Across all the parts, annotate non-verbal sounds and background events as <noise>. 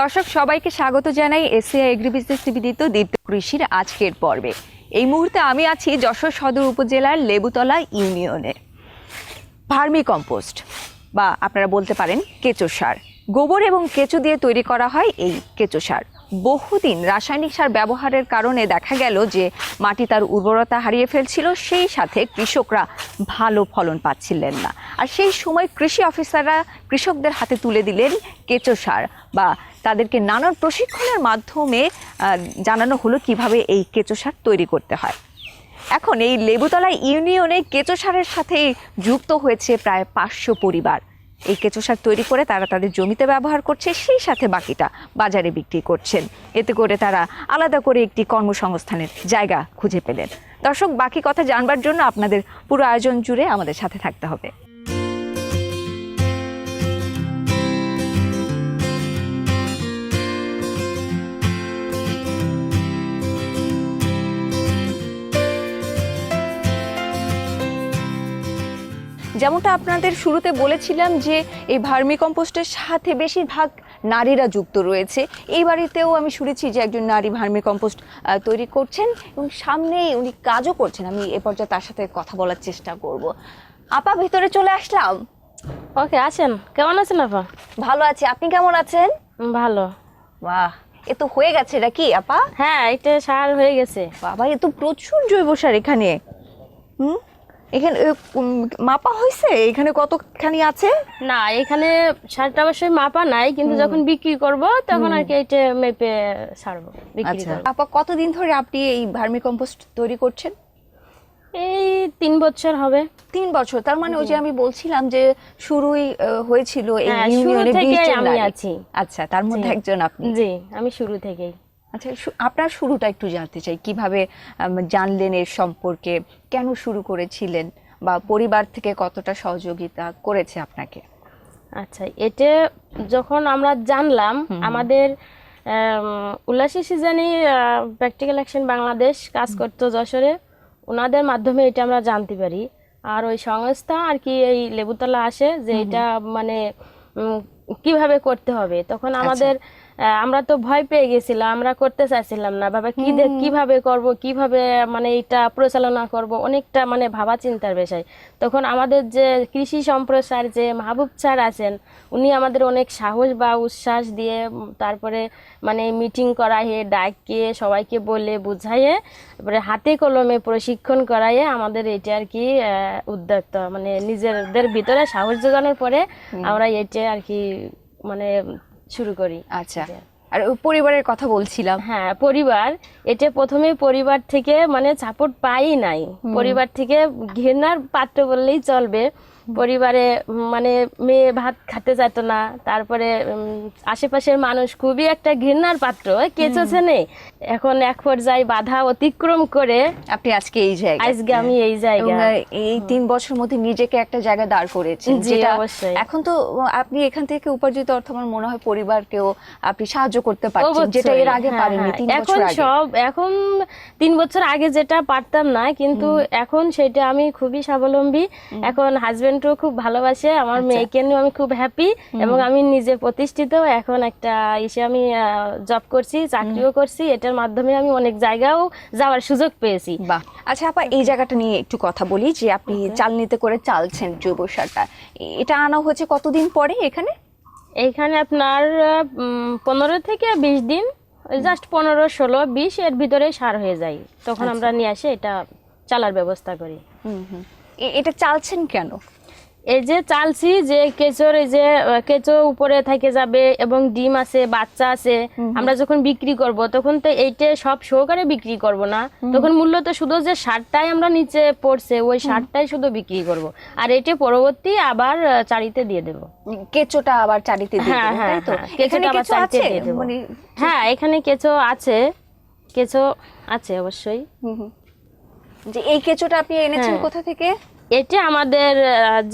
দর্শক, সবাইকে স্বাগত জানাই এসিআই এগ্রি বিজনেস নিবেদিত দীপ্ত কৃষির আজকের পর্বে। এই মুহূর্তে আমি আছি যশোর সদর উপজেলার লেবুতলা ইউনিয়নে। ভার্মি কম্পোস্ট, বা আপনারা বলতে পারেন কেঁচো সার। গোবর এবং কেঁচো দিয়ে তৈরি করা হয় এই কেঁচো সার। বহুদিন রাসায়নিক সার ব্যবহারের কারণে দেখা গেল যে মাটি তার উর্বরতা হারিয়ে ফেলছিল, সেই সাথে কৃষকরা ভালো ফলন পাচ্ছিলেন না। আর সেই সময় কৃষি অফিসাররা কৃষকদের হাতে তুলে দিলেন কেঁচো সার, বা তাদেরকে নানান প্রশিক্ষণের মাধ্যমে জানানো হলো কীভাবে এই কেঁচো সার তৈরি করতে হয়। এখন এই লেবুতলা ইউনিয়নে কেঁচো সারের সাথে যুক্ত হয়েছে প্রায় পাঁচশো পরিবার। এই কেঁচো সার তৈরি করে তারা তাদের জমিতে ব্যবহার করছে, সেই সাথে বাকিটা বাজারে বিক্রি করছেন। এতে করে তারা আলাদা করে একটি কর্মসংস্থানের জায়গা খুঁজে পেলেন। দর্শক, বাকি কথা জানবার জন্য আপনাদের পুরো আয়োজন জুড়ে আমাদের সাথে থাকতে হবে। যেমনটা আপনাদের শুরুতে বলেছিলাম যে এই ভার্মি কম্পোস্টের সাথে বেশিরভাগ নারীরা যুক্ত রয়েছে। এই বাড়িতেও আমি শুনেছি যে একজন নারী ভার্মি কম্পোস্ট তৈরি করছেন এবং সামনেই উনি কাজও করছেন। আমি এ পর্যায়ে তার সাথে কথা বলার চেষ্টা করব। আপা ভিতরে চলে আসলাম। ওকে আছেন? কেমন আছেন আপা? ভালো আছি। আপনি কেমন আছেন? ভালো। বাহ এ তো হয়ে গেছে এটা কি আপা? হ্যাঁ এটা সার হয়ে গেছে। বাবা এ তো প্রচুর জৈব সার এখানে। হুম? এখানে মাপা হয়েছে? এখানে কতখানি আছে? না এখানে সারটা অবশ্যই মাপা নাই কিন্তু যখন বিক্রি করব তখন আর কি এটা মেপে ছাড়বো বিক্রি আচ্ছা। করব। আপা কতদিন ধরে আপনি এই ভার্মি কম্পোস্ট তৈরি করছেন? এই তিন বছর হবে। তিন বছর তার মানে ওই যে আমি বলছিলাম যে শুরুই হয়েছিল এই হ্যাঁ, শুরু ইউনিয়নে থেকেই 20 জন আমি আছি। আচ্ছা তার মধ্যে একজন আপনি। জি আমি শুরু থেকেই। আচ্ছা আপনার শুরুটা একটু জানতে চাই। কীভাবে জানলেন এর সম্পর্কে? কেন শুরু করেছিলেন? বা পরিবার থেকে কতটা সহযোগিতা করেছে আপনাকে? আচ্ছা এটা যখন আমরা জানলাম আমাদের উল্লাসী সিজনে প্র্যাকটিক্যাল অ্যাকশন বাংলাদেশ কাজ করতো যশোরে। ওনাদের মাধ্যমে এটা আমরা জানতে পারি। আর ওই সংস্থা আর কি এই লেবুতলা আসে যে এটা মানে কীভাবে করতে হবে? তখন আমাদের আহ, আমরা তো ভয় পেয়ে গেছিলাম আমরা করতে চাইছিলাম না। বাবা কি কীভাবে করব কীভাবে মানে এটা পরিচালনা করব অনেকটা মানে ভাবা চিন্তার বিষয়। তখন আমাদের যে কৃষি সম্প্রসার যে মাহবুব স্যার আছেন উনি আমাদের অনেক সাহস বা উচ্ছ্বাস দিয়ে তারপরে মানে মিটিং করাইয়ে ডাকিয়ে সবাইকে বলে বুঝাইয়ে তারপরে হাতে কলমে প্রশিক্ষণ করাইয়ে আমাদের এটা আর কি উদ্যোক্তা মানে নিজেদের ভিতরে সাহস জোগানোর পরে আমরা এটা আর কি মানে শুরু করি। আচ্ছা। আর পরিবারের কথা বলছিলাম। হ্যাঁ পরিবার। এটা প্রথমে পরিবার থেকে মানে সাপোর্ট পাই নাই। পরিবার থেকে ঘেনার পাত্র বললেই চলবে। পরিবারে মানে মেয়ে ভাত খেতে যেত না তারপরে আশেপাশের মানুষ খুবই একটা ঘৃণার পাত্র কেঁচো চেনে এখন এক পর্যায়ে বাধা অতিক্রম করে আপনি আজকে এই জায়গায়। আজকে আমি এই জায়গায়। এই তিন বছর মধ্যে নিজেকে একটা জায়গায় দাঁড় করেছেন যেটা অবশ্যই। এখন তো আপনি এখান থেকে উপার্জিত অর্থ আমার মনে হয় পরিবারকেও আপনি সাহায্য করতে পারছেন যেটা এর আগে হ্যাঁ, পারেননি হ্যাঁ। তিন এখন বছর আগে। সব এখন তিন বছর আগে যেটা পারতাম না কিন্তু এখন সেটা আমি খুবই স্বাবলম্বী। এখন হাজবেন্ডও খুব ভালোবাসে আমার আচ্ছা। মেয়েকে নিয়ে আমি খুব হ্যাপি এবং আমি নিজে প্রতিষ্ঠিত এখন একটা ইসে আমি জব করছি চাকরিও করছি এটার মাধ্যমে আমি অনেক জায়গাও যাওয়ার সুযোগ পেয়েছি। বাহ। আচ্ছা আপা এই জায়গাটা নিয়ে একটু কথা বলি যে আপনি চালনিতে করে চালছেন জৈব সারটা। এটা আনা হয়েছে কতদিন পরে এখানে? এইখানে আপনার পনেরো থেকে বিশ দিন জাস্ট পনেরো ষোলো বিশ এর ভিতরে সার হয়ে যায়। তখন আমরা নিয়ে আসে এটা চালার ব্যবস্থা করি। হুম হুম। এটা চালছেন কেন? এই যে চালছি যে কেঁচোর এই যে কেঁচো উপরে থেকে যাবে এবং ডিম আছে বাচ্চা আছে আমরা যখন বিক্রি করব তখন তো এইটা সব সহকারে বিক্রি করব না। তখন মূল্যত শুধু যে সারটাই আমরা নিচে পড়ছে ওই সারটাই শুধু বিক্রি করব। আর এটা পরবর্তী আবার চারিতে দিয়ে দেব। কেঁচোটা আবার চারিতে দিয়ে হ্যাঁ হ্যাঁ তাই তো? হ্যাঁ, এখানে কেঁচো আছে? দেব। মানে হ্যাঁ এখানে কেঁচো আছে। কেঁচো আছে অবশ্যই। হুম হুম। যে এই কেঁচোটা আপনি এনেছেন। কোথা থেকে? এটা আমাদের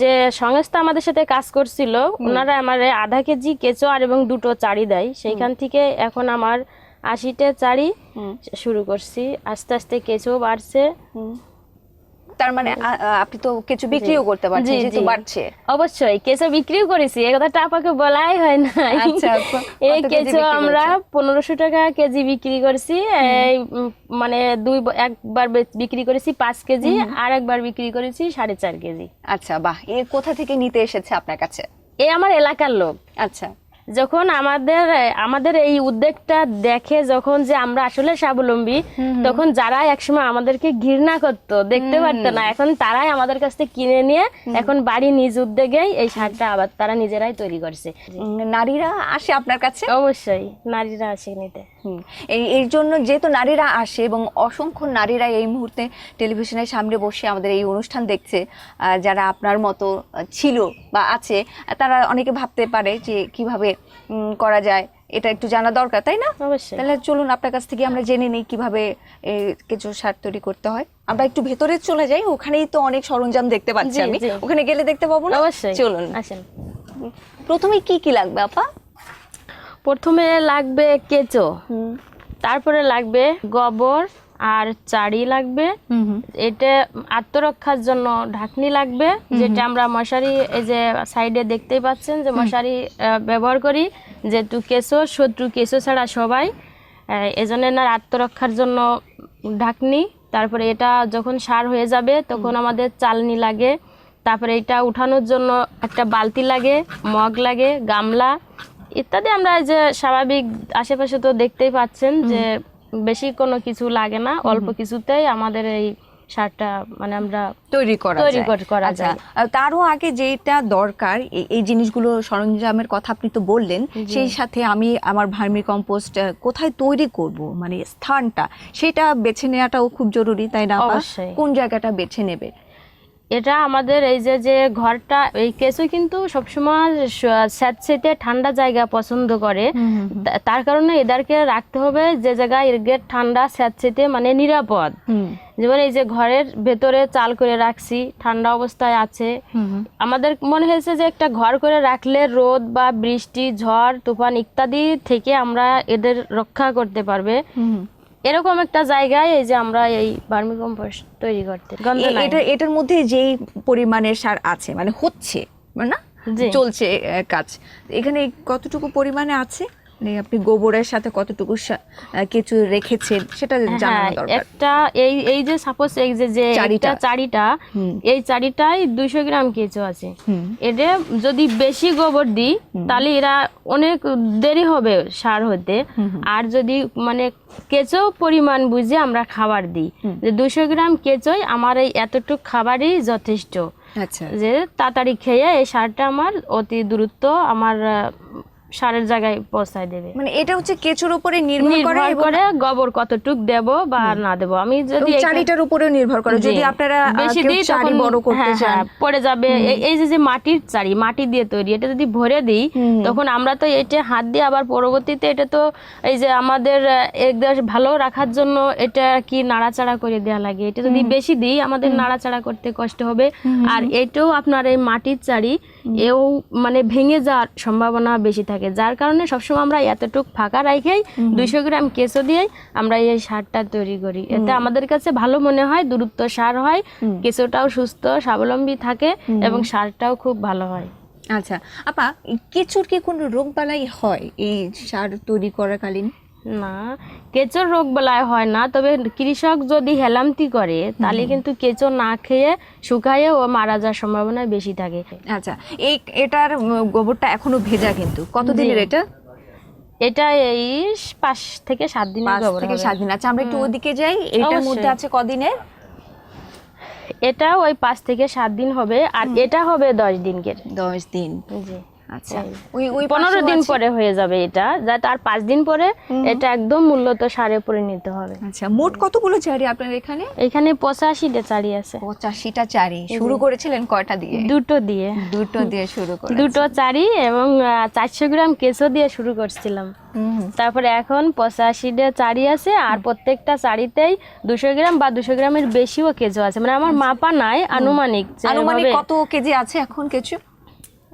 যে সংস্থা আমাদের সাথে কাজ করছিল ওনারা আমার আধা কেজি কেঁচো আর এবং দুটো চারি দেয়। সেইখান থেকে এখন আমার আশিটা চারি শুরু করছি। আস্তে আস্তে কেঁচো বাড়ছে। তার মানে আপনি তো কিছু বিক্রিও করতে পারছেন যেহেতু বাড়ছে। অবশ্যই কেঁচো বিক্রিও করেছি এ কথাটা আপাকে বলাই হয় না। আচ্ছা, এই কেঁচো আমরা? পনেরোশো টাকা কেজি বিক্রি করেছি এই মানে দুই একবার বিক্রি করেছি পাঁচ কেজি আর একবার বিক্রি করেছি সাড়ে চার কেজি। আচ্ছা বাহ এ কোথা থেকে নিতে এসেছে আপনার কাছে? এ আমার এলাকার লোক। আচ্ছা। যখন আমাদের আমাদের এই উদ্যোগটা দেখে যখন যে আমরা আসলে স্বাবলম্বী তখন যারা একসময় আমাদেরকে ঘৃণা করত দেখতে পারতো না। এখন তারাই আমাদের কাছ থেকে কিনে নিয়ে এখন বাড়ি নিজ উদ্যোগেই এই সারটা আবার তারা নিজেরাই তৈরি করছে। নারীরা আসে আপনার কাছে? অবশ্যই নারীরা আসে নিতে। এই এর জন্য যেহেতু নারীরা আসে এবং অসংখ্য নারীরা এই মুহূর্তে টেলিভিশনের সামনে বসে আমাদের এই অনুষ্ঠান দেখছে যারা আপনার মতো ছিল বা আছে তারা অনেকে ভাবতে পারে যে কীভাবে করা যায়। এটা একটু জানা দরকার তাই না? অবশ্যই। তাহলে চলুন আপনার কাছ থেকে আমরা জেনে নিই কীভাবে কেঁচো সার তৈরি করতে হয়। আমরা একটু ভেতরে চলে যাই ওখানেই তো অনেক সরঞ্জাম দেখতে পাচ্ছি আমি। ওখানে গেলে দেখতে পাবো না? অবশ্যই। চলুন। আসেন। প্রথমে কি কি লাগবে আপা? প্রথমে লাগবে কেঁচো। তারপরে লাগবে গোবর আর চাড়ি লাগবে। এটা আত্মরক্ষার জন্য ঢাকনি লাগবে যেটা আমরা মশারি এই যে সাইডে দেখতেই পাচ্ছেন যে মশারি ব্যবহার করি যেহেতু কেঁচো শত্রু কেঁচো ছাড়া সবাই এজন্য না আত্মরক্ষার জন্য ঢাকনি। তারপরে এটা যখন সার হয়ে যাবে তখন আমাদের চালনি লাগে। তারপরে এটা উঠানোর জন্য একটা বালতি লাগে মগ লাগে গামলা ইত্যাদি। আমরা এই যে স্বাভাবিক আশেপাশে তো দেখতেই পাচ্ছেন যে বেশি কোনো কিছু লাগে না অল্প কিছুতেই আমাদের এই সারটা মানে আমরা তৈরি করা তৈরি করা আচ্ছা, যায়। তারও আগে যেটা দরকার এই- এই জিনিসগুলো সরঞ্জামের কথা আপনি তো বললেন সেই সাথে আমি আমার ভার্মি কম্পোস্ট কোথায় তৈরি করব মানে স্থানটা সেটা বেছে নেওয়াটাও খুব জরুরি তাই না কোন জায়গাটা বেছে নেবে? এটা আমাদের এই যে যে ঘরটা এই কেঁচো কিন্তু সবসময় স- স্যাঁতসেঁতে ঠান্ডা জায়গা পছন্দ করে। তার কারণে এদেরকে রাখতে হবে যে জায়গায় এদের ঠান্ডা স্যাঁতসেঁতে মানে নিরাপদ। যেমন এই যে ঘরের ভেতরে চাল করে রাখছি ঠান্ডা অবস্থায় আছে। আমাদের মনে হয়েছে যে একটা ঘর করে রাখলে রোদ বা বৃষ্টি ঝড় তুফান ইত্যাদি থেকে আমরা এদের রক্ষা করতে পারবে। এরকম একটা জায়গায় এই যে আমরা এই ভার্মি কম্পোস্ট তৈরি করতে। এটা এটার মধ্যে যেই পরিমাণের সার আছে মানে হচ্ছে না। চলছে কাজ এখানে কতটুকু পরিমাণে আছে মানে আপনি গোবরের সাথে কতটুকু কেঁচু রেখেছেন সেটা হ্যাঁ, দরকার। একটা এই এই যে সাপোজ এই যে যে চারিটা। চারিটা এই চারিটায় দুইশো গ্রাম কেঁচো আছে। এটা যদি বেশি গোবর দিই তাহলে এরা অনেক দেরি হবে সার হতে। আর যদি মানে কেঁচো পরিমাণ বুঝে আমরা খাবার দিই। যে দুইশো গ্রাম কেঁচোই আমার এই এতটুকু খাবারই যথেষ্ট। আচ্ছা। যে তাড়াতাড়ি খেয়ে এই সারটা আমার অতি দ্রুত আমার সারের জায়গায় পৌঁছায় দেবে। মানে এটা হচ্ছে কেঁচুর উপরে নির্ভর করে করে গোবর কতটুক দেব বা না দেব। আমি যদি চারিটার উপরেও নির্ভর করে। যদি আপনারা বেশি দিই চারি তখন- বড় করতে হ্যাঁ, চান। হ্যাঁ, পড়ে যাবে। এই- যে যে মাটির চারি মাটি দিয়ে তৈরি এটা যদি ভরে দিই তখন আমরা তো এটা হাত দিয়ে আবার পরবর্তীতে এটা তো এই যে আমাদের আহ, একদম ভালো রাখার জন্য এটা কি নাড়াচাড়া করে দেওয়া লাগে। এটা যদি বেশি দিই আমাদের নাড়াচাড়া করতে কষ্ট হবে। আর এটাও আপনার এই মাটির চারি এও মানে ভেঙে যাওয়ার সম্ভাবনা বেশি থাকে। যার কারণে সবসময় আমরা এতটুক ফাঁকা রাখেই দুইশো গ্রাম কেঁচো দিয়েই আমরা এই সারটা তৈরি করি। এতে আমাদের কাছে ভালো মনে হয় দূরত্ব সার হয় কেঁচোটাও সুস্থ স্বাবলম্বী থাকে এবং সারটাও খুব ভালো হয়। আচ্ছা আপা কেঁচুর কি কোনো রোগ বালাই হয় এই সার তৈরি করাকালীন? না কেঁচোর রোগ বেলায় হয় না তবে কৃষক যদি হেলামতি করে তাহলে কিন্তু কেঁচো না খেয়ে শুকায়ে ও মারা যাওয়ার সম্ভাবনা বেশি থাকে। আচ্ছা এই এটার গোবরটা এখনও ভেজা কিন্তু কতদিনের এটা? এটা এই পাঁচ থেকে সাত পাঁচ গোবর থেকে সাত দিন আচ্ছা আমরা একটু ওদিকে যাই এটার মধ্যে আছে কদিনের? এটা ওই পাঁচ থেকে সাত দিন হবে আর এটা হবে দশ দিনকের। দশ দিন। জি। আচ্ছা। পনেরো দিন পরে হয়ে যাবে এটা। যা তার পাঁচ দিন পরে এটা একদম মূল্যত সারে পরিণত হবে। আচ্ছা মোট কতগুলো চারি আপনার এখানে? এখানে পঁচাশিটা চারি আছে। পঁচাশিটা চারি। শুরু করেছিলেন কয়টা দিয়ে? দুটো দিয়ে। দুটো দিয়ে শুরু করে <laughs> দুটো চারি এবং চারশো গ্রাম কেঁচো দিয়ে শুরু করছিলাম। তারপরে এখন পঁচাশিটা চারি আছে আর প্রত্যেকটা চারিতেই দুশো গ্রাম বা দুশো গ্রামের বেশিও কেঁচো আছে। মানে আমার মাপা নাই আনুমানিক আনুমানিক কত কেজি আছে এখন কিছু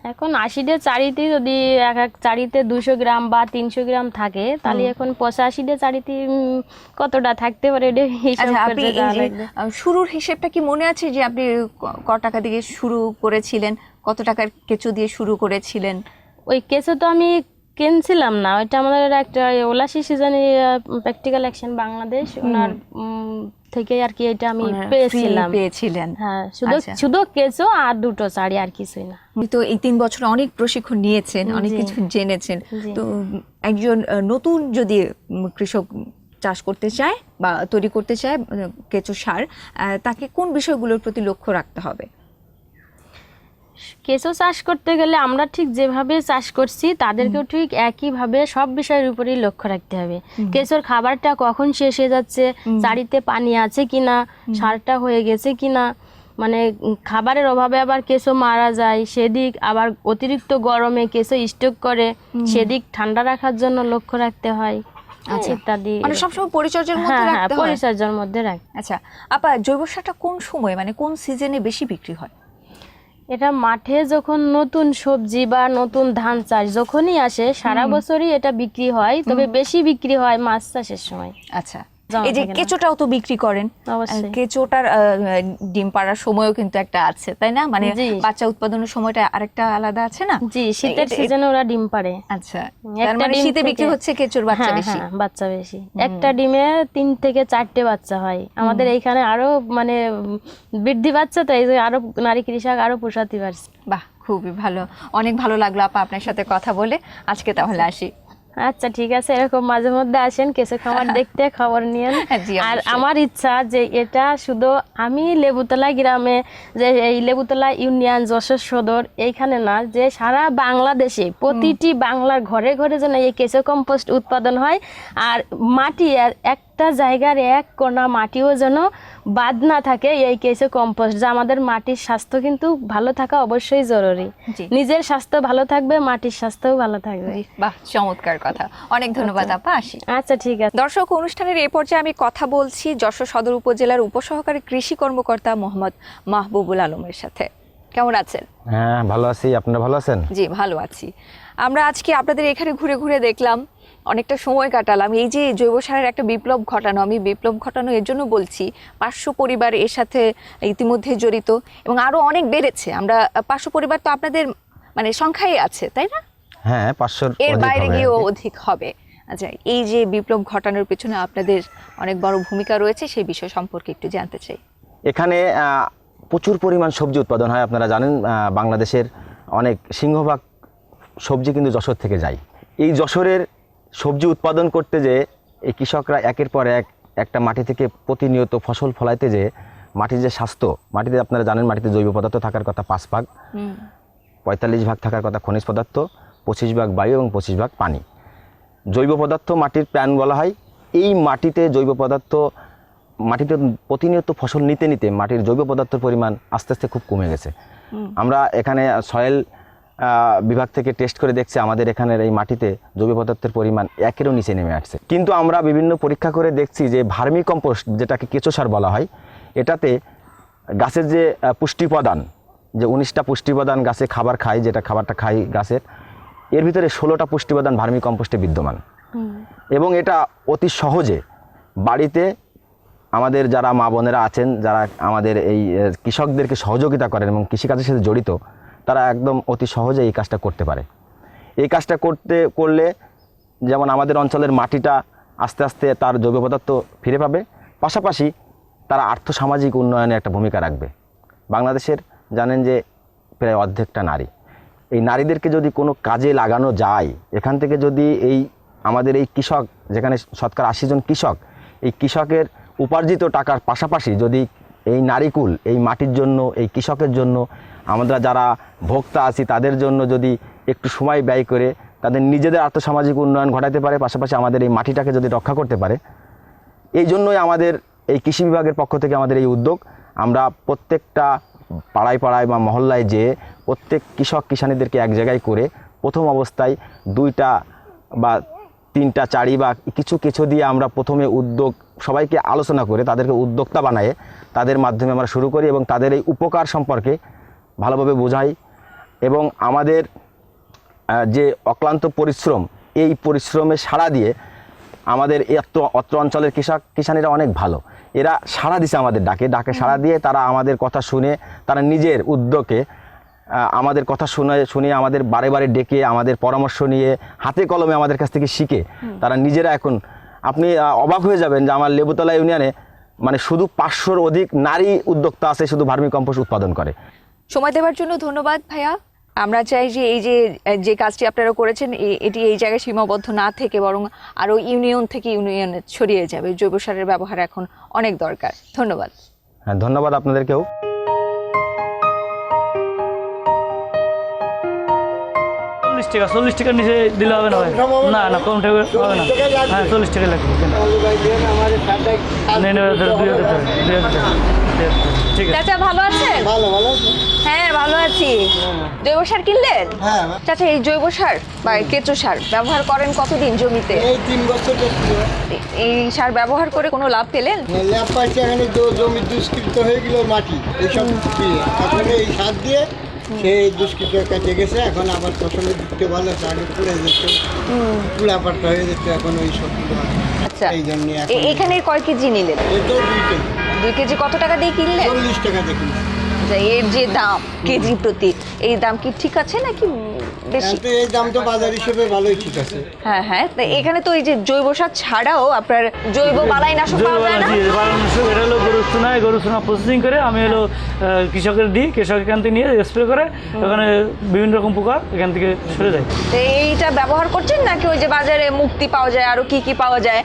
এখন আশিটা চারিতে যদি এক এক চারিতে দুশো গ্রাম বা তিনশো গ্রাম থাকে তাহলে এখন পঁচাশিটা চারিতে কতটা থাকতে পারে আচ্ছা শুরুর হিসেবটা কি মনে আছে যে আপনি ক- টাকা দিয়ে শুরু করেছিলেন? কত টাকার কেঁচো দিয়ে শুরু করেছিলেন? ওই কেসে তো আমি কিনছিলাম না। ওইটা আমাদের একটা ওলাসি সিজনে প্র্যাকটিক্যাল অ্যাকশন বাংলাদেশ। ওনার থেকে আর কি এটা আমি পেয়েছিলাম। পেয়েছিলেন। হ্যাঁ শুধু আচ্ছা। শুধু কেঁচো আর দুটো শাড়ি আর কিছুই না। তো এই তিন বছর অনেক প্রশিক্ষণ নিয়েছেন অনেক কিছু জেনেছেন। তো একজন নতুন যদি কৃষক চাষ করতে চায় বা তৈরি করতে চায় উম, কেঁচো সার আহ, তাকে কোন বিষয়গুলোর প্রতি লক্ষ্য রাখতে হবে? কেঁচো চাষ করতে গেলে আমরা ঠিক যেভাবে চাষ করছি তাদেরকেও ঠিক একইভাবে সব বিষয়ের উপরেই লক্ষ্য রাখতে হবে। কেঁচোর খাবারটা কখন শেষ হয়ে যাচ্ছে চারিতে পানি আছে কিনা সারটা হয়ে গেছে কিনা মানে খাবারের অভাবে আবার কেঁচো মারা যায় সেদিক আবার অতিরিক্ত গরমে কেঁচো স্টক করে সেদিক ঠান্ডা রাখার জন্য লক্ষ্য রাখতে হয়। আচ্ছা। ইত্যাদি মানে সবসময় পরিচর্যার মধ্যে হ্যাঁ হ্যাঁ রাখতে হয়। পরিচর্যার মধ্যে রাখ আচ্ছা আপা জৈব সারটা কোন সময় মানে কোন সিজনে বেশি বিক্রি হয়? এটা মাঠে যখন নতুন সবজি বা নতুন ধান চাষ যখনই আসে সারা বছরই এটা বিক্রি হয় তবে বেশি বিক্রি হয় মাছ চাষের সময়। আচ্ছা। এই যে কেঁচোটাও তো বিক্রি করেন। কেঁচোটার ডিম পাড়ার সময়ও কিন্তু একটা আছে তাই না? মানে বাচ্চা উৎপাদনের সময়টা আরেকটা আলাদা আছে না? জি শীতের সিজনে ওরা ডিম পারে আচ্ছা তার মানে শীতে বিক্রি হচ্ছে কেঁচোর বাচ্চা হ্যাঁ বেশি। হ্যাঁ বাচ্চা বেশি। একটা ডিমে তিন থেকে চারটে বাচ্চা হয়। আমাদের এইখানে আরও মানে বৃদ্ধি পাচ্ছে তো এই যে আরও নারী কৃষক আরও পোষাতে পারছে। বাহ খুবই ভালো। অনেক ভালো লাগল আপা আপনার সাথে কথা বলে। আজকে তাহলে আসি। আচ্ছা ঠিক আছে এরকম মাঝে মধ্যে আসেন কেসে খামার <laughs> দেখতে খবর নিয়েন। আর আমার ইচ্ছা যে এটা শুধু আমি লেবুতলা গ্রামে যে এই লেবুতলা ইউনিয়ন যশোর সদর এইখানে না যে সারা বাংলাদেশে প্রতিটি বাংলার ঘরে ঘরে যেন এই কেসে কম্পোস্ট উৎপাদন হয় আর মাটি আর একটা জায়গার এক কোনা মাটিও যেন বাদ না থাকে এই কেঁচো কম্পোস্ট যা আমাদের মাটির স্বাস্থ্য কিন্তু ভালো থাকা অবশ্যই জরুরি। নিজের স্বাস্থ্য ভালো থাকবে মাটির স্বাস্থ্যও ভালো থাকবে। বাহ চমৎকার কথা। অনেক ধন্যবাদ আপা আসি। আচ্ছা ঠিক আছে। দর্শক অনুষ্ঠানের এই পর্যায়ে আমি কথা বলছি যশোর সদর উপজেলার উপসহকারী কৃষি কর্মকর্তা মোহাম্মদ মাহবুবুল আলমের সাথে। কেমন আছেন? হ্যাঁ ভালো আছি। আপনারা ভালো আছেন? জি ভালো আছি। আমরা আজকে আপনাদের এখানে ঘুরে ঘুরে দেখলাম অনেকটা সময় কাটালাম। এই যে জৈব সারের একটা বিপ্লব ঘটানো আমি বিপ্লব ঘটানো এর জন্য বলছি পাঁচশো পরিবার এর সাথে ইতিমধ্যে জড়িত এবং আরও অনেক বেড়েছে। আমরা পাঁচশো পরিবার তো আপনাদের মানে সংখ্যাই আছে তাই না? হ্যাঁ পাঁচশোর এর বাইরে গিয়েও অধিক হবে। আচ্ছা এই যে বিপ্লব ঘটানোর পেছনে আপনাদের অনেক বড় ভূমিকা রয়েছে সেই বিষয় সম্পর্কে একটু জানতে চাই। এখানে প্রচুর পরিমাণ সবজি উৎপাদন হয় আপনারা জানেন বাংলাদেশের অনেক সিংহভাগ সবজি কিন্তু যশোর থেকে যায়। এই যশোরের সবজি উৎপাদন করতে যে এই কৃষকরা একের পর এক একটা মাটি থেকে প্রতিনিয়ত ফসল ফলাইতে যে মাটির যে স্বাস্থ্য মাটিতে আপনারা জানেন মাটিতে জৈব পদার্থ থাকার কথা পাঁচ ভাগ পঁয়তাল্লিশ ভাগ থাকার কথা খনিজ পদার্থ পঁচিশ ভাগ বায়ু এবং পঁচিশ ভাগ পানি। জৈব পদার্থ মাটির প্রাণ বলা হয়। এই মাটিতে জৈব পদার্থ মাটিতে প্রতিনিয়ত ফসল নিতে নিতে মাটির জৈব পদার্থের পরিমাণ আস্তে আস্তে খুব কমে গেছে। আমরা এখানে সয়েল বিভাগ থেকে টেস্ট করে দেখছে আমাদের এখানের এই মাটিতে জৈব পদার্থের পরিমাণ একেরও নিচে নেমে আসছে। কিন্তু আমরা বিভিন্ন পরীক্ষা করে দেখছি যে ভার্মি কম্পোস্ট যেটাকে কেঁচো সার বলা হয় এটাতে গাছের যে পুষ্টি উপাদান যে উনিশটা পুষ্টি উপাদান গাছে খাবার খায় যেটা খাবারটা খায় গাছের এর ভিতরে ষোলোটা পুষ্টি উপাদান ভার্মি কম্পোস্টে বিদ্যমান। এবং এটা অতি সহজে বাড়িতে আমাদের যারা মা বোনেরা আছেন যারা আমাদের এই কৃষকদেরকে সহযোগিতা করেন এবং কৃষিকাজের সাথে জড়িত তারা একদম অতি সহজে এই কাজটা করতে পারে। এই কাজটা করতে, করলে যেমন আমাদের অঞ্চলের মাটিটা আস্তে আস্তে তার জৈব পদার্থ ফিরে পাবে, পাশাপাশি তারা আর্থসামাজিক উন্নয়নে একটা ভূমিকা রাখবে। বাংলাদেশের জানেন যে প্রায় অর্ধেকটা নারী। এই নারীদেরকে যদি কোনো কাজে লাগানো যায়, এখান থেকে যদি এই আমাদের এই কৃষক, যেখানে শতকরা আশি জন কৃষক, এই কৃষকের উপার্জিত টাকার পাশাপাশি যদি এই নারীকুল, এই মাটির জন্য, এই কৃষকের জন্য, আমরা যারা ভোক্তা আছি তাদের জন্য যদি একটু সময় ব্যয় করে তাদের নিজেদের আর্থসামাজিক উন্নয়ন ঘটাতে পারে, পাশাপাশি আমাদের এই মাটিটাকে যদি রক্ষা করতে পারে, এই জন্যই আমাদের এই কৃষি বিভাগের পক্ষ থেকে আমাদের এই উদ্যোগ। আমরা প্রত্যেকটা পাড়ায় পাড়ায় বা মহল্লায় যেয়ে প্রত্যেক কৃষক কিষানীদেরকে এক জায়গায় করে প্রথম অবস্থায় দুইটা বা তিনটা চারি বা কিছু কিছু দিয়ে আমরা প্রথমে উদ্যোগ সবাইকে আলোচনা করে তাদেরকে উদ্যোক্তা বানায়ে তাদের মাধ্যমে আমরা শুরু করি এবং তাদের এই উপকার সম্পর্কে ভালোভাবে বোঝাই এবং আমাদের যে অক্লান্ত পরিশ্রম এই পরিশ্রমে সাড়া দিয়ে আমাদের এই অত্র অত্র অঞ্চলের কৃষক কিষানীরা অনেক ভালো। এরা সাড়া দিছে আমাদের ডাকে ডাকে সাড়া দিয়ে তারা আমাদের কথা শুনে তারা নিজের উদ্যোগে আমাদের কথা শুনে শুনে আমাদের বারে বারে ডেকে আমাদের পরামর্শ নিয়ে হাতে কলমে আমাদের কাছ থেকে শিখে তারা নিজেরা এখন আপনি অবাক হয়ে যাবেন যে আমার লেবুতলা ইউনিয়নে মানে শুধু পাঁচশোর অধিক নারী উদ্যোক্তা আছে শুধু ভার্মি কম্পোস্ট উৎপাদন করে। সময় দেওয়ার জন্য ধন্যবাদ ভাইয়া। আমরা চাই যে এই যে যে কাজটি আপনারা করেছেন এটি এই জায়গায় সীমাবদ্ধ না থেকে বরং আরও ইউনিয়ন থেকে ইউনিয়নে ছড়িয়ে যাবে। জৈব সারের ব্যবহার এখন অনেক দরকার। ধন্যবাদ। হ্যাঁ ধন্যবাদ আপনাদেরকেও। চল্লিশ টাকা চল্লিশ টাকার নিচে দিলে হবে না ভাই। না না কম টাকা হবে না। হ্যাঁ চল্লিশ টাকা লাগবে চাচা ভালো আছেন? ভালো ভালো আছো? হ্যাঁ ভালো আছি। জৈব সার কিনলেন? হ্যাঁ চাচা এই জৈব সার বা কেঁচো সার ব্যবহার করেন কতদিন জমিতে? এই সার ব্যবহার করে কোনো লাভ পেলেন? ল্যাব পাইছে এখানে জমি দুষ্কৃত হয়ে গেল মাটি এইসব দিয়ে। এখন এই সার দিয়ে সেই দুষ্কৃতের কাছে গেছে এখন আবার ফসলের দিকতে ভালো আগে পুড়ে যেত। পুড়া পাট্টা হয়ে যেত এখন ওই সব আচ্ছা। এই জন্য এখন কয় কেজি নিলেন? তো দুই কেজি। দুই কেজি কত টাকা দিয়ে কিনলেন? চল্লিশ টাকা দিয়ে আচ্ছা, এর যে দাম কেজি প্রতি। এই দাম কি ঠিক আছে নাকি বেশি? এই দাম তো বাজার হিসেবে ভালোই ঠিক আছে। হ্যাঁ হ্যাঁ তো এখানে তো এই যে জৈব সার ছাড়াও আপনার জৈব বালাই নাশক পাওয়া যায় না? জি, বাংলাদেশে এটা হলো গরু চুনায় গরু চুনা প্রসেসিং করে আমি হলো কৃষকের দিই কৃষক এখান থেকে নিয়ে স্প্রে করে ওখানে বিভিন্ন রকম পোকা এখান থেকে সরে যায়। তো এইটা ব্যবহার করছেন নাকি ওই যে বাজারে মুক্তি পাওয়া যায় আরও কি কি পাওয়া যায়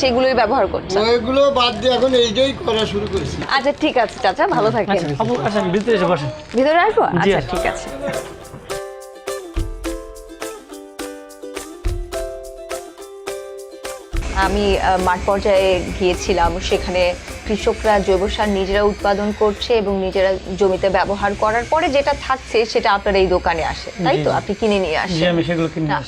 সেগুলোই ব্যবহার করছেন? ওইগুলো বাদ দিয়ে এখন এইটাই করা শুরু করেছি। আচ্ছা ঠিক আছে চাচা ভালো থাকেন। আচ্ছা আপু আচ্ছা ভিতরে এসে বসেন। ভিতরে আসব? আচ্ছা ঠিক আছে। আমি মাঠ পর্যায়ে গিয়েছিলাম সেখানে কৃষকরা জৈব সার নিজেরা উৎপাদন করছে এবং নিজেরা জমিতে ব্যবহার করার পরে যেটা থাকছে সেটা আপনার এই দোকানে আসে তাই তো? আপনি কিনে নিয়ে আসেন।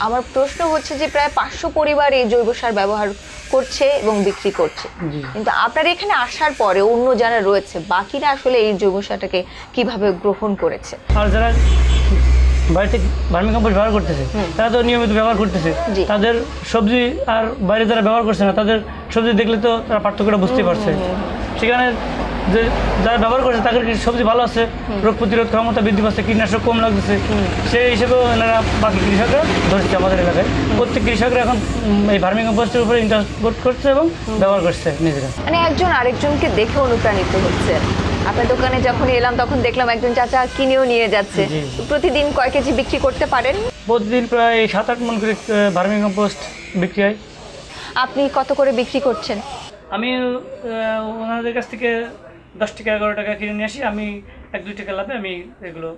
আমার প্রশ্ন হচ্ছে যে প্রায় পাঁচশো পরিবার এই জৈব সার ব্যবহার করছে এবং বিক্রি করছে। কিন্তু আপনার এখানে আসার পরে অন্য যারা রয়েছে বাকিরা আসলে এই জৈব সারটাকে কীভাবে গ্রহণ করেছে? আর যারা বাড়িতে ভার্মি কম্পোস্ট ব্যবহার করতেছে তারা তো নিয়মিত ব্যবহার করতেছে। তাদের সবজি আর বাইরে যারা ব্যবহার করছে না তাদের সবজি দেখলে তো তারা পার্থক্যটা বুঝতে পারছে। সেখানে যে যারা ব্যবহার করছে তাদের সবজি ভালো আছে? রোগ প্রতিরোধ ক্ষমতা বৃদ্ধি পাচ্ছে কীটনাশক কম লাগতেছে। সেই হিসেবেও এনারা বাকি কৃষকরা ধরছে আমাদের এলাকায়। প্রত্যেক কৃষকরা এখন এই ভার্মি কম্পোস্টের উপরে ইন্টারেস্ট করছে এবং ব্যবহার করছে নিজেরা। মানে একজন আরেকজনকে দেখে অনুপ্রাণিত হচ্ছে। আপনার দোকানে যখন এলাম তখন দেখলাম একজন চাচা কিনেও নিয়ে যাচ্ছে। প্রতিদিন কয় কেজি বিক্রি করতে পারেন? প্রতিদিন প্রায় সাত আট মন করে ভার্মি কম্পোস্ট বিক্রি হয়। আপনি কত করে বিক্রি করছেন? আমি ওনাদের কাছ থেকে দশ টাকা এগারো টাকা কিনে নিয়ে আসি। আমি এক দুই টাকা লাভে আমি এগুলো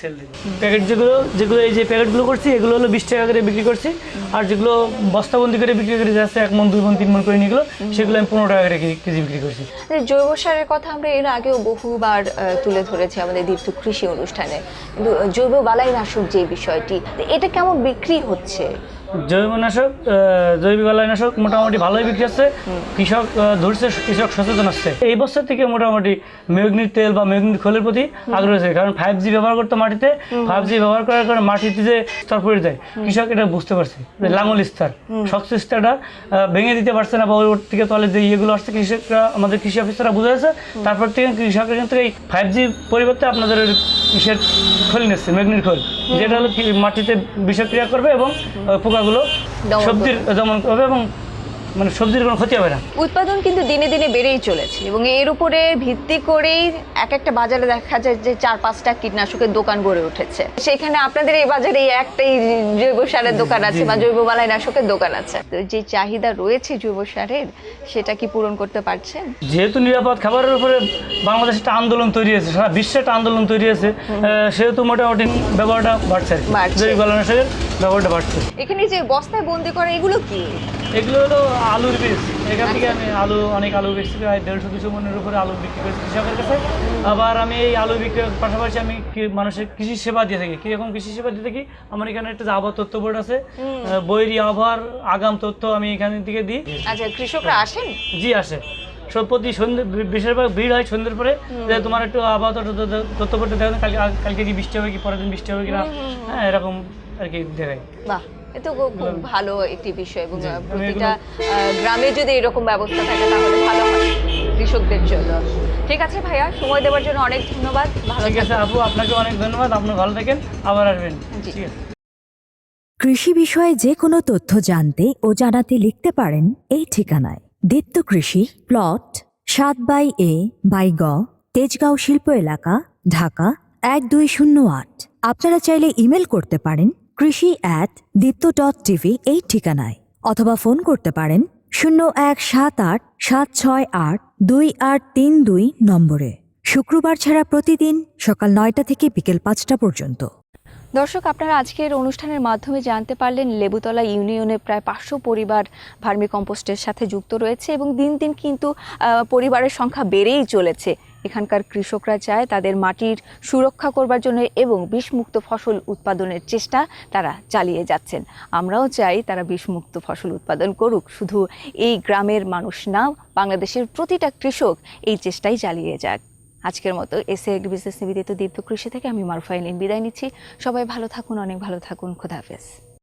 সেল প্যাকেট যেগুলো যেগুলো এই যে প্যাকেটগুলো করছি এগুলো হলো বিশ টাকা করে বিক্রি করছি। আর যেগুলো বস্তাবন্দি করে বিক্রি করে যাচ্ছে এক মন দুই মন তিন মন করে নিয়ে সেগুলো আমি পনেরো টাকা করে কেজি- কেজি বিক্রি করছি। জৈব সারের কথা আমরা এর আগেও বহুবার তুলে ধরেছি আমাদের দীপ্ত কৃষি অনুষ্ঠানে। কিন্তু জৈব বালাই নাশক যে বিষয়টি এটা কেমন বিক্রি হচ্ছে? জৈবনাশক আহ, জৈবিক নাশক মোটামুটি ভালোই বিক্রি হচ্ছে। কৃষক ধরছে কৃষক সচেতন হচ্ছে। এই বছর থেকে মোটামুটি মেগনির তেল বা মেগনির খোলের প্রতি আগ্রহ আছে কারণ ফাইভ জি ব্যবহার করতো মাটিতে। ফাইভ জি ব্যবহার করার কারণে মাটিতে যে স্তর পড়ে যায় কৃষক এটা বুঝতে পারছে লাঙল স্তর। শক্ত স্তরটা ভেঙে দিতে পারছে না বা ওর থেকে তলে যে ইয়েগুলো আসছে কৃষকরা আমাদের কৃষি অফিসাররা বুঝেছে তারপর থেকে কৃষকের কিন্তু এই ফাইভ জি পরিবর্তে আপনাদের ইসের খোল নিচ্ছে মেঘনির খোল যেটা হলো মাটিতে বিষক্রিয়া করবে এবং আহ, দমন সবজির যেমন করবে এবং মানে সবজির কোনো ক্ষতি হবে না। উৎপাদন কিন্তু দিনে দিনে বেড়েই চলেছে এবং এর উপরে ভিত্তি করেই এক একটা বাজারে দেখা যায় যে চার পাঁচটা কীটনাশকের দোকান গড়ে উঠেছে। সেখানে আপনাদের এই বাজারে এই একটাই জৈব সারের দোকান আছে বা জৈব বালাই নাশকের দোকান আছে। তো যে চাহিদা রয়েছে জৈব সারের সেটা কি পূরণ করতে পারছেন? যেহেতু নিরাপদ খাবারের উপরে বাংলাদেশে একটা আন্দোলন তৈরি হয়েছে সারা বিশ্বে একটা আন্দোলন তৈরি হয়েছে সেহেতু মোটামুটি ব্যবহারটা বাড়ছে আর কি। বাড়ছে। জৈবিক ব্যবহারটা বাড়ছে। এখানে যে বস্তায় বন্দি করা এগুলো কি? এগুলো হলো আলুর বীজ। এখান থেকে আমি আলু অনেক আলু বেচছি প্রায় দেড়শো দুশো মনের উপরে আলু বিক্রি করেছি কৃষকের কাছে। আবার আমি এই আলু বিক্রির পাশাপাশি আমি মানুষের কৃষি সেবা দিয়ে থাকি। কীরকম কৃষি সেবা দিয়ে থাকি? আমার এখানে একটা আবহাওয়া তথ্য বোর্ড আছে। বৈরী আবহাওয়ার আগাম তথ্য আমি এখান থেকে দিই। আচ্ছা কৃষকরা আসেন? জি আসে। সব প্রতি সন্ধ্যে বেশিরভাগ ভিড় হয় সন্ধ্যের পরে। যে তোমার একটু আবহাওয়া তথ্য- করতে দেখেন কালকে কালকে কি বৃষ্টি হবে কি পরের দিন বৃষ্টি হবে কিনা হ্যাঁ এরকম আর কি দেখায়। বাহ। এ তো খুব খুব ভালো একটি বিষয় এবং প্রতিটা গ্রামে যদি এরকম ব্যবস্থা থাকে তাহলে ভালো হয় কৃষকদের জন্য। ঠিক আছে ভাইয়া সময় দেওয়ার জন্য অনেক ধন্যবাদ। ভালো ঠিক আছে আপু আপনাকে অনেক ধন্যবাদ। আপনি ভালো থাকেন আবার আসবেন। জি। ঠিক আছে। কৃষি বিষয়ে যে কোনো তথ্য জানতে ও জানাতে লিখতে পারেন এই ঠিকানায়। দীপ্ত কৃষি প্লট সাত বাই এ বাই গ তেজগাঁও শিল্প এলাকা ঢাকা এক দুই শূন্য আট। আপনারা চাইলে ইমেল করতে পারেন কৃষি অ্যাট দীপ্ত ডট টিভি এই ঠিকানায় অথবা ফোন করতে পারেন শূন্য এক সাত আট সাত ছয় আট দুই আট তিন দুই নম্বরে। শুক্রবার ছাড়া প্রতিদিন সকাল নয়টা থেকে বিকেল পাঁচটা পর্যন্ত। দর্শক, আপনারা আজকের অনুষ্ঠানের মাধ্যমে জানতে পারলেন লেবুতলা ইউনিয়নে প্রায় পাঁচশো পরিবার ভার্মি কম্পোস্টের সাথে যুক্ত রয়েছে এবং দিন দিন কিন্তু পরিবারের সংখ্যা বেড়েই চলেছে। এখানকার কৃষকরা চায় তাদের মাটির সুরক্ষা করবার জন্য এবং বিষমুক্ত ফসল উৎপাদনের চেষ্টা তারা চালিয়ে যাচ্ছেন। আমরাও চাই তারা বিষমুক্ত ফসল উৎপাদন করুক। শুধু এই গ্রামের মানুষ না, বাংলাদেশের প্রতিটা কৃষক এই চেষ্টাই চালিয়ে যাক। আজকের মতো এসে বিজনেস নিবেদিত দীপ্ত কৃষি থেকে আমি মারুফাইলিন বিদায় নিচ্ছি। সবাই ভালো থাকুন, অনেক ভালো থাকুন। খোদা হাফেজ।